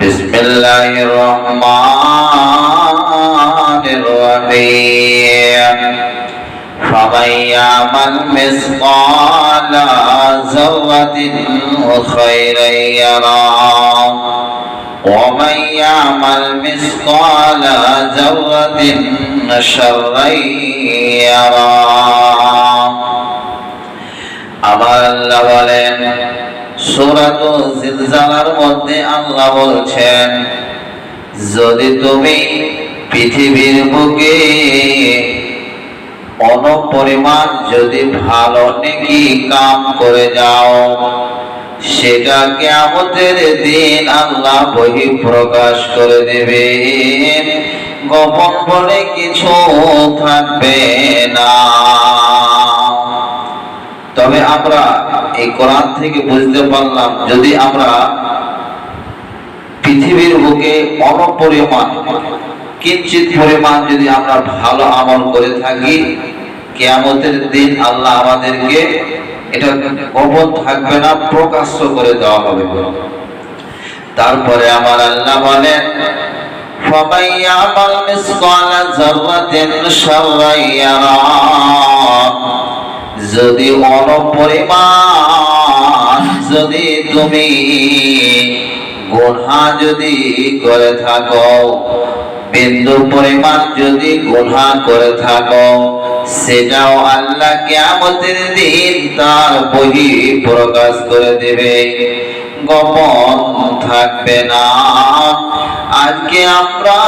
بسم الله الرحمن الرحيم فمن يعمل مثقال ذرة خيرا يرى ومن يعمل مثقال ذرة شرا يرى আবার আল্লাহ বলেন সূরাত জিলজালার মধ্যে আল্লাহ বলছেন, যদি তুমি পৃথিবীর বুকে অনপরিমাণ যদি ভালো নেকি কাম করে যাও, সেটা কেমতের দিন আল্লাহ বহি প্রকাশ করে দেবে গোপন বলে কিছু থাকবে না। তবে আমরা এই কোরআন থেকে বুঝতে পারলাম যদি আমরা পৃথিবীর বুকে অনপরিমাণ কিঞ্চিত পরিমাণ যদি আমরা ভালো আমল করে থাকি কেয়ামতের দিন আল্লাহ আমাদেরকে এটা গোপন থাকবে না প্রকাশ্য করে দেওয়া হবে তারপরে আমার আল্লাহ বলেন فمن يعمل مثقال ذرة شرا يرى যদি অনপরিমাণ যদি তুমি গুনহা যদি করে থাকো, বিন্দু পরিমাণ যদি গুনহা করে থাকো সেটাও আল্লাহ কেমতের দিন তার বহি প্রকাশ করে দেবে। গোপন থাকবে না। আজকে আমরা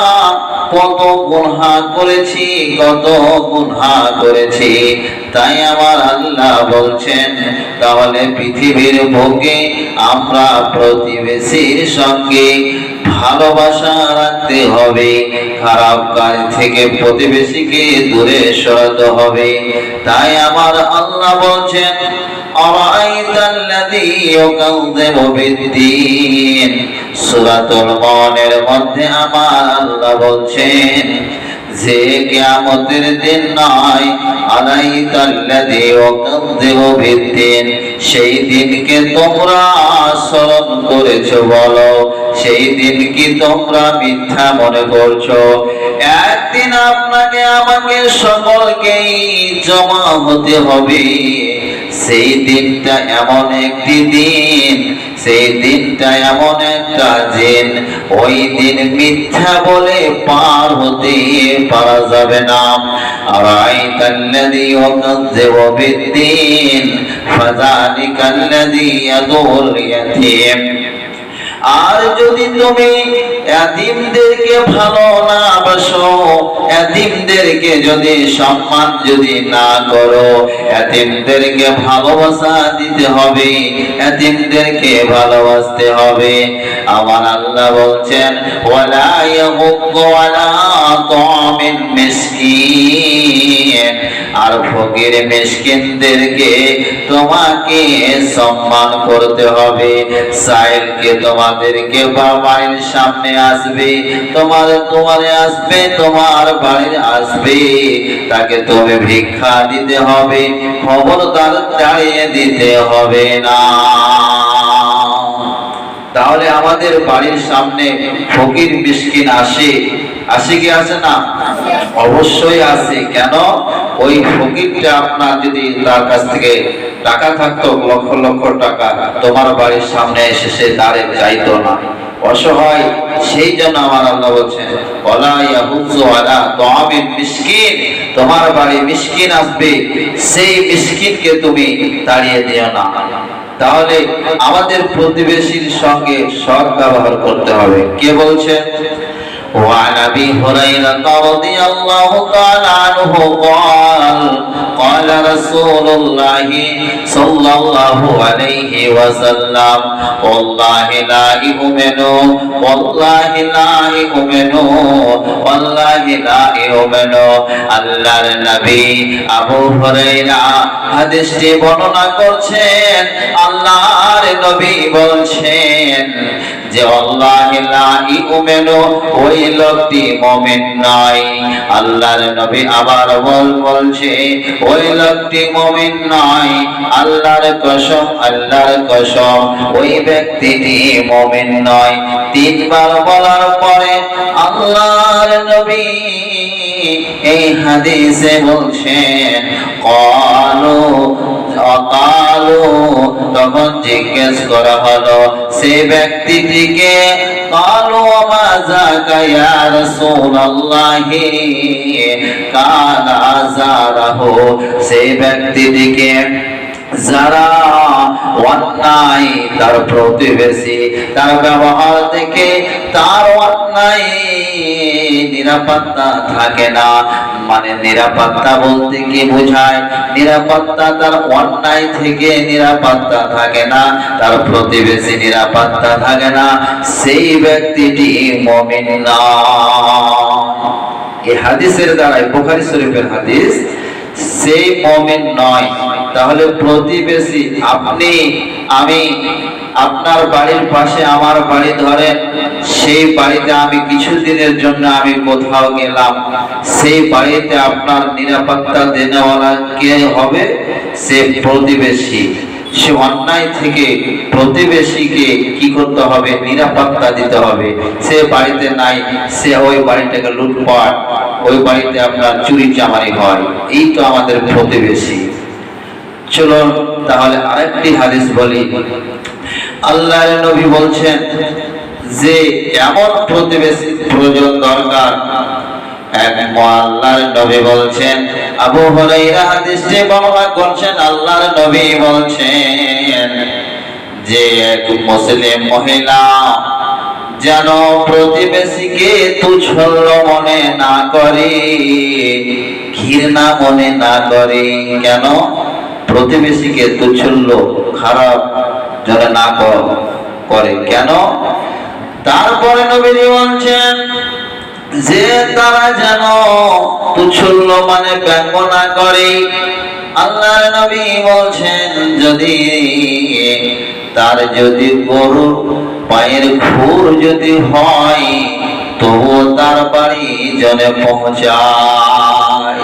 কত গুনহা করেছি, কত গুনহা করেছি। তাই আমার আল্লাহ বলছেন, তাহলে পৃথিবীর বুকে আমরা প্রতিবেশীর সঙ্গে ভালোবাসা রাখতে হবে। খারাপ কাজ থেকে প্রতিবেশীকে দূরে সরাতে হবে। তাই আমার আল্লাহ বলছেন أرأيت الذي يكذب بالدين সূরাতুল মুনের মধ্যে আমার আল্লাহ বলছেন যে কিয়ামতের দিন নয় আলাইতাল্লাযী ওয়াকাযযিবু বিদ্দিন সেই দিনকে তোমরা স্মরণ করেছো বলো সেই দিন কি তোমরা মিথ্যা মনে করছো একদিন আপনাকে আমাকে সকলকেই জমা হতে হবে সেই দিনটা এমন একটি দিন, সেই দিনটা এমন একটা দিন। ওই দিন মিথ্যা বলে পার হতে পারা যাবে না। আর আর যদি তুমি এতিমদেরকে ভালো না বাসো। এতিমদেরকে যদি সম্মান যদি না করো, এতিমদেরকে ভালোবাসা দিতে হবে, এতিমদেরকে ভালোবাসতে হবে। আমার আল্লাহ বলছেন, ওয়ালা ইয়াহুক্কু আলা তামিন মিসকিন। আর ফকির মিসকিনদেরকে তোমাকে সম্মান করতে হবে। সাইলকে তোমাদেরকে বাড়ির সামনে আসবে তোমার তোমারে আসবে তোমার বাড়ির আসবে। তাকে তুমি ভিক্ষা দিতে হবে খবরদার দাঁড়িয়ে দিতে হবে না। তাহলে আমাদের বাড়ির সামনে ফকির মিসকিন আসে। আসে কি আসে না? অবশ্যই আসে। কেন? ওই ফকিরটা আপনার যদি তার কাছ থেকে টাকা থাকতো, লক্ষ লক্ষ টাকা, তোমার বাড়ির সামনে এসে সে দাঁড়ে চাইতো না। অসহায়, সেই জন্য আমার আল্লাহ বলছেন ওলা ইয়াহুজু আলা তাআমিন মিসকিন। তোমার বাড়ি মিসকিন আসবে, সেই মিসকিনকে তুমি তাড়িয়ে দিও না। তাহলে আমাদের প্রতিবেশীর সঙ্গে সৎ ব্যবহার করতে হবে। কে বলছেন? وعن ابي هريره رضي الله تعالى عنه قال قال رسول الله صلى الله عليه وسلم والله لا يؤمن والله لا يؤمن والله لا يؤمن আল্লাহর নবী আবু হুরায়রা হাদিসটি বর্ণনা করছেন আল্লাহর নবী বলছেন যে আল্লাহ লা ইউমিনু ওই লোকটি মুমিন নয়। আল্লাহর নবী আবার বল বলছে, ওই লোকটি মুমিন নয়। আল্লাহর কসম আল্লাহর কসম, ওই ব্যক্তিটি মুমিন নয়। তিনবার বলার পরে আল্লাহর নবী এই হাদিসে বলছেন, কালু, অকালু তখন জিজ্ঞেস করা হলো সে ব্যক্তিটিকে কালো মাজা কায়া রাসূলুল্লাহি কালা জারাহু সে ব্যক্তিটিকে যারা অন্যায় তার প্রতিবেশী, তার ব্যবহার থেকে তার অন্যায় নিরাপত্তা থাকে না। মানে নিরাপত্তা বলতে কি বোঝায়? নিরাপত্তা তার অন্যায় থেকে নিরাপত্তা থাকে না, তার প্রতিবেশী নিরাপত্তা থাকে না। সেই ব্যক্তিটি মমিন না। এই হাদিসের দ্বারাই, বুখারী শরীফের হাদিস সেই মমিন নয়। তাহলে প্রতিবেশী, আপনি, আমি, আপনার বাড়ির পাশে আমার বাড়ি ধরেন, সেই বাড়িতে আমি কিছুদিনের জন্য আমি কোথাও গেলাম। সেই বাড়িতে আপনার নিরাপত্তা দেনেওয়ালা কে হবে? সে প্রতিবেশী। সে অন্যায় থেকে প্রতিবেশীকে কি করতে হবে? নিরাপত্তা দিতে হবে। সে বাড়িতে নাই, সে ওই বাড়িটাকে লুটপাট ওই বাড়িতে আপনার চুরি চামারি হয়। এই তো আমাদের প্রতিবেশী। চলুন তাহলে আরেকটি হাদিস বলি। আল্লাহ নবী বলছেন যে, এমন প্রতিবেশী প্রয়োজন দরকার। এক আল্লাহর নবী বলছেন, আবু হুরাইরা হাদিসটি বর্ণনা করছেন, আল্লাহর নবী বলছেন যে, এক মুসলিম মহিলা যেন প্রতিবেশীকে তুচ্ছল্য মনে না করে, ঘৃণা মনে না করে। কেন? প্রতিবেশীকে তুচ্ছল্য, খারাপ যেন না করে কেন? তারপরে নবীজি বলছেন যে তারা যেন তুচ্ছল্য মানে ব্যঙ্গ না করে। আল্লাহর নবী বলছেন, যদি তার যদি গরু পায়ের খুর যদি হয়, তবুও তার বাড়ি জনে পৌঁছায়।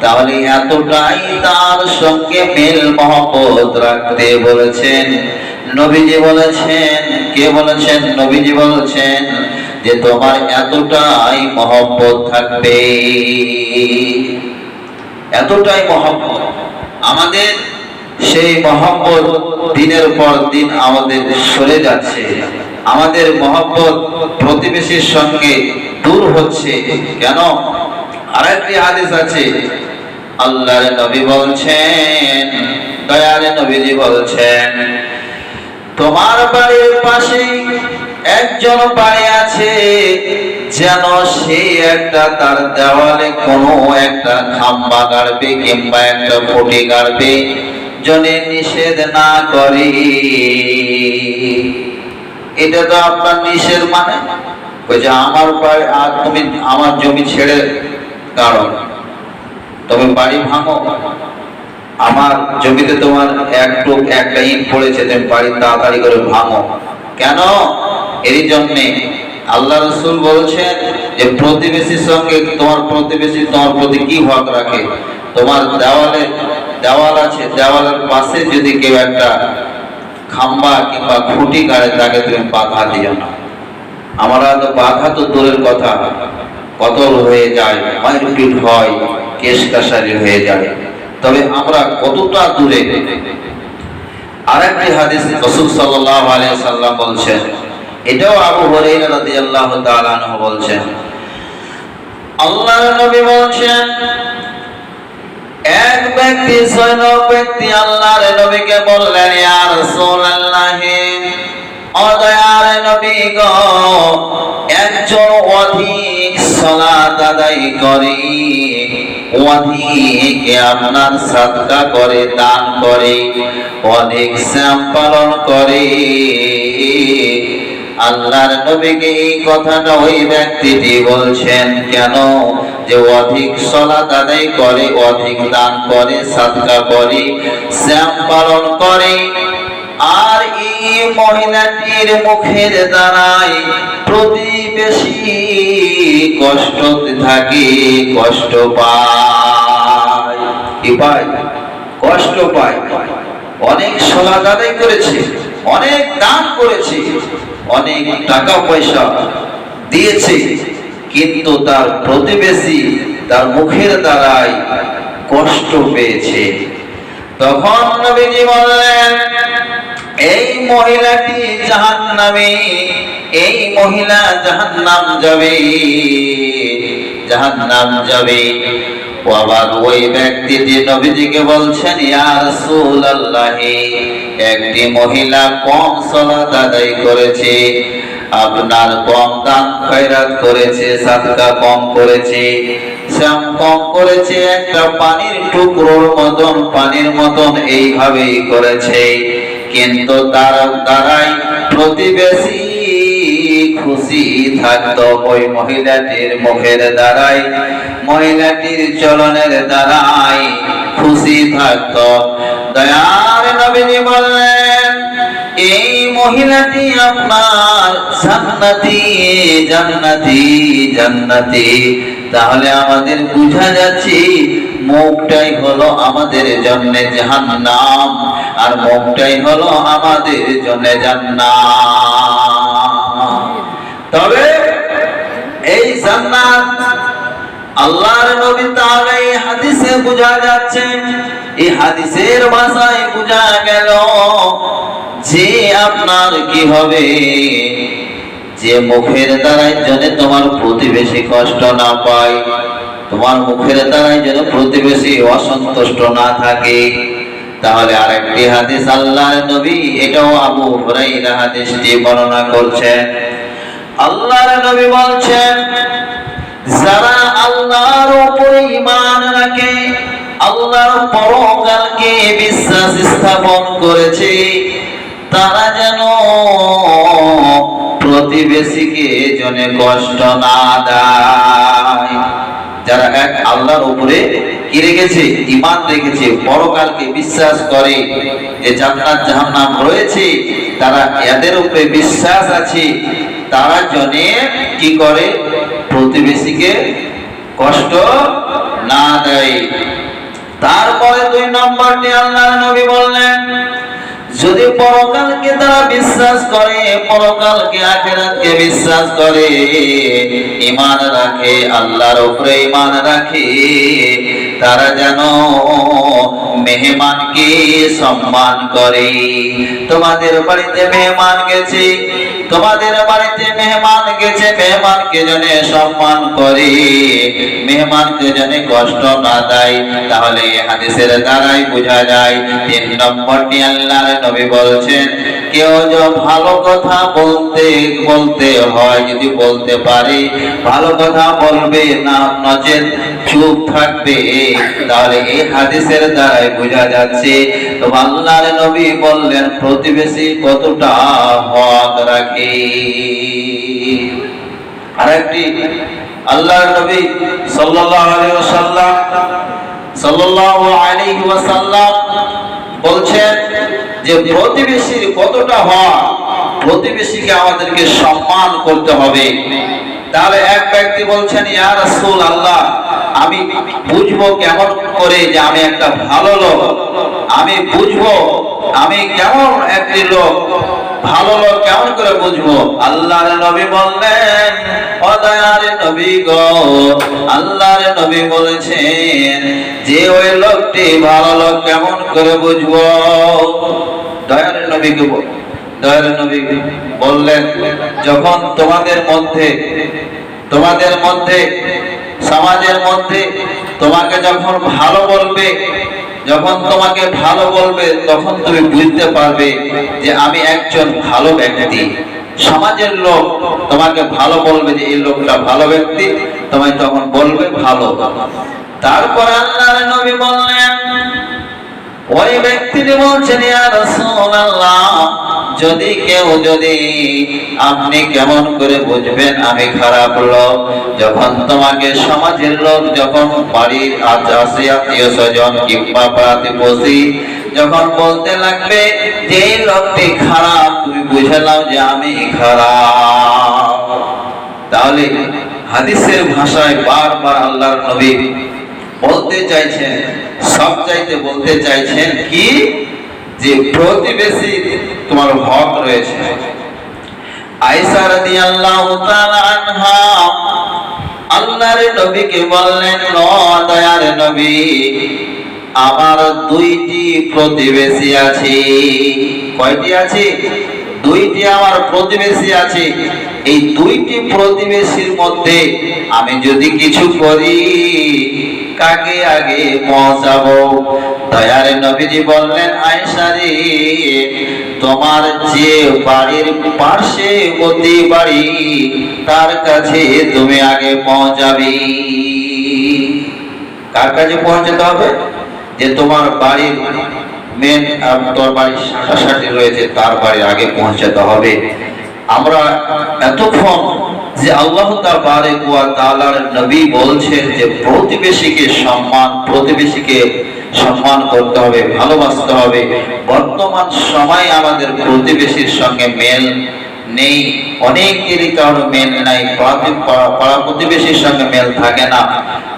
তাহলে এতটাই তার সঙ্গে মেল মহব্বত রাখতে বলেছেন নবীজি বলেছেন, কে বলেছেন? নবীজি বলেছেন যে তোমার এতটাই মহব্বত থাকবে। এতটাই মহব্বত। আমাদের সেই মহব্বত দিনের পর দিন আমাদের সরে যাচ্ছে। আমাদের মহব্বত প্রতিবেশীর সঙ্গে দূর হচ্ছে। কেন? আরেকটি হাদিস আছে। আল্লাহর নবী বলছেন, দয়ালে নবীজি বলছেন, তোমার বাড়ির পাশে একজন বাড়ি আছে, যেন সে একটা তার দেওয়ালে কোনো একটা খাম্বা গাড়বে কিংবা একটা খুঁটি গাড়বে, জনে নিষেধ না করে। এটা তো আপনার নিষেধ মানে? যে আমার বাড়ি আর তুমি আমার জমি ছেড়ে কারণ তবে বাড়ি ভাঙো। আমার জমিতে তোমার একটু একটা ইট পড়েছে, তুমি বাড়ি তাড়াতাড়ি করে ভাঙো। কেন? এরই জন্যে আল্লাহ রসুল বলছেন যে প্রতিবেশীর সঙ্গে তোমার প্রতিবেশী তোমার প্রতি কি হক রাখে? তোমার দেওয়ালে, দেওয়াল আছে, দেওয়ালের পাশে যদি কেউ একটা খাম্বা কিংবা খুঁটি গাড়ে তাকে তুমি বাধা দিও না। আমরা তো বাধা তো দূরের কথা। কতল হয়ে যায়, মারপিট হয় কেশ কাসারি হয়ে যায়। তবে আমরা কতটা দূরে? আরেকটি হাদিস রাসূল সাল্লাল্লাহু আলাইহি সাল্লাম বলছেন, এটাও আবু হুরায়রা রাদিয়াল্লাহু তাআলা বলছেন, আল্লাহর নবী বলছেন এক ব্যক্তি সৈন্য ব্যক্তি আল্লাহর নবীকে বললেন, ইয়া রাসূলুল্লাহ ও দয়ার নবী গো, একজন অধিক সালাত আদায় করে, অধিক আপনার সাদকা করে দান করে, অধিক শ্যাম পালন করে। আল্লাহর নবীকে এই কথাটা ওই ব্যক্তিটি বলছেন, কেন? যে অধিক সলাত আদায় করে, অধিক দান করে, সাদকা করে, শ্যাম পালন করে, আর এই মহিলাটির মুখের দ্বারাই প্রতিবেশী কষ্ট থাকে, কষ্ট পায়। কি পায়? কষ্ট পায়। অনেক সলাদ আদায় করেছে। অনেক দান করেছে, অনেক টাকা পয়সা দিয়েছে, কিন্তু তার প্রতিবেশী তার মুখের দ্বারাই কষ্ট পেয়েছে। তখন নবীজি বললেন, এই মহিলাটি জাহান্নামে, এই মহিলা জাহান্নাম যাবে জাহান্নাম যাবে। ও একটি মহিলা কম সালাত আদায় করেছে, আপনার কম দান খয়রাত করেছে, সাদকা কম করেছে, শ্যাম কম করেছে, একটা পানির টুকরোর মতন, পানির মতন এইভাবেই করেছে। কিন্তু তার দ্বারাই প্রতিবেশী খুশি থাকতো ওই মহিলাটির মুখের দ্বারাই, মহিলাটির চলনের দ্বারাই খুশি থাকতো। দয়ার বললেন, এই মহিলাটি আপনার জান্নাতি জান্নাতি। তাহলে আমাদের বোঝা যাচ্ছে মুখটাই হলো আমাদের জন্য জাহান্নাম, আর মুখটাই হলো আমাদের জন্য জান্নাত। তবে এই জান্নাত আল্লাহর নবী তাআলা এই হাদিসে বোঝা যাচ্ছে, এই হাদিসের ভাষায় বোঝা গেল যে আপনার কি হবে? যে মুখের দ্বারাই যেন তোমার প্রতিবেশী কষ্ট না পায়, তোমার মুখের দ্বারাই যেন প্রতিবেশী অসন্তুষ্ট না থাকে। তাহলে আরেকটি হাদিস আল্লাহর নবী, এটাও আবু হুরাইরা হাদিসটি বর্ণনা করছেন। আল্লাহর নবী বলছেন, যারা আল্লাহর উপরে ঈমান রাখে, আল্লাহর পরকালকে বিশ্বাস স্থাপন করেছে, তারা যেন প্রতিবেশীকে জনে কষ্ট না দেয়। যারা এক আল্লাহর উপরে কি রেখেছে? ইমান রেখেছে, পরকালকে বিশ্বাস করে যে জান্নাত জাহান্নাম রয়েছে, তারা এদের উপরে বিশ্বাস আছে তারা জনে কি করে? প্রতিবেশীকে কষ্ট না দেয়। তারপরে দুই নম্বরটি আল্লাহর নবী বললেন, যদি পরকালকে তারা বিশ্বাস করে, পরকালকে আখেরাতকে বিশ্বাস করে ইমান রাখে, আল্লাহর উপরে ইমান রাখে, তারা যেন মেহমানকে সম্মান করে। তোমাদের বাড়িতে মেহমান গেছে। তোমাদের বাড়িতে মেহমান গেছে, মেহমানকে জনে সম্মান করে। মেহমানকে জনে কষ্ট না দেয়, তাহলে হাদিসের দ্বারাই বোঝা যায়, তিন নম্বরটি আল্লাহর নবী বলছেন কেউ ভালো কথা বলতে বলতে হয়, যদি বলতে পারে, ভালো কথা বলবে না, নচেত চুপ থাকবে। তাহলে এই হাদিসের দ্বারাই বোঝা যাচ্ছে তো আল্লাহর নবী বললেন, প্রতিবেশী কতটা হক রাখে। আরেকটি, আল্লাহর নবী সাল্লাল্লাহু আলাইহি ওয়াসাল্লাম, সাল্লাল্লাহু আলাইহি ওয়াসাল্লাম বলছেন যে প্রতিবেশীর কতটা হক প্রতিবেশীকে আমাদেরকে সম্মান করতে হবে। তাহলে এক ব্যক্তি বলছেন, ইয়া রাসূল আল্লাহ আমি বুঝব কেমন করে যে আমি একটা ভালো লোক। আমি বুঝব, আমি কেমন একটি লোক। ভালো লোক কেমন করে বুঝব? আল্লাহর নবী বললেন ও দয়ার নবী গো, আল্লাহর নবী বলেছেন যে ওই লোকটি ভালো লোক কেমন করে বুঝব? দয়ার নবীকে দয়ার নবী বললেন, যখন তোমাদের মধ্যে তোমাদের মধ্যে, সমাজের মধ্যে তোমাকে যখন ভালো বলবে, যখন তোমাকে ভালো বলবে, তখন তুমি বুঝতে পারবে যে আমি একজন ভালো ব্যক্তি। সমাজের লোক তোমাকে ভালো বলবে যে, এই লোকটা ভালো ব্যক্তি, তোমায় তখন বলবে ভালো। তারপর আল্লাহর নবী বললেন ওই ব্যক্তিটি বলছেন যদি কেউ যদি আপনি কেমন করে বুঝবেন, আমি খারাপ লোক। যখন তোমাকে সমাজের লোক, যখন বাড়ির আছে আত্মীয় স্বজন কিংবা প্রতিবেশী যখন বলতে লাগবে, যে লোকটি খারাপ, তুমি বুঝে নাও যে আমি খারাপ। তাহলে হাদিসের ভাষায় বারবার আল্লাহর নবী বলতে চাইছেন সব চাইতে বলতে চাইছেন কি? যে প্রতিবেশী তোমার হক রয়েছে। আয়েশা রাদিয়াল্লাহু তাআলা আনহা, আল্লাহর নবীকে বললেন, "ও দয়ার নবী, আমার দুইটি প্রতিবেশী আছে। কয়টি আছে? দুইটি আমার প্রতিবেশী আছে। এই দুইটি প্রতিবেশীর মধ্যে আমি যদি কিছু করি কাকে আগে পৌঁছাবো? দয়ার নবীজি বললেন, আয়েশা রে, তোমার যে বাড়ির পাশে অতি বাড়ি, তার কাছে তুমি আগে পৌঁছাবি। কার কাছে পৌঁছাতে হবে? যে তোমার বাড়ির মেন তোমার বাড়ির শাসাটি রয়েছে, তার বাড়ির আগে পৌঁছাতে হবে। আমরা এতক্ষণ যে আল্লাহ নবী বলছেন যে প্রতিবেশীকে সম্মান প্রতিবেশীকে সম্মান করতে হবে, ভালোবাসতে হবে। বর্তমান সময় আমাদের প্রতিবেশীর সঙ্গে মেল নেই। অনেকেরই কারণে মেল নাই। পাড়া প্রতিবেশীর সঙ্গে মেল থাকে না।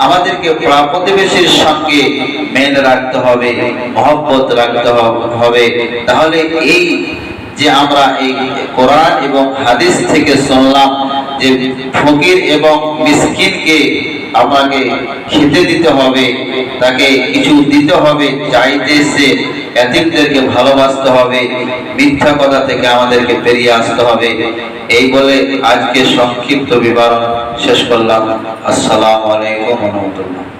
আমাদেরকে পাড়া প্রতিবেশীর সঙ্গে মেল রাখতে হবে, মহব্বত রাখতে হবে। তাহলে এই যে আমরা এই কোরআন এবং হাদিস থেকে শুনলাম যে ফকির এবং মিসকিনকে আমাকে খেতে দিতে হবে, তাকে কিছু দিতে হবে, চাইতে সে এতিমদেরকে ভালোবাসতে হবে, মিথ্যা কথা থেকে আমাদেরকে বেরিয়ে আসতে হবে। এই বলে আজকে সংক্ষিপ্ত বিবরণ শেষ করলাম। আসসালামু আলাইকুম রহমতুল্লাহ।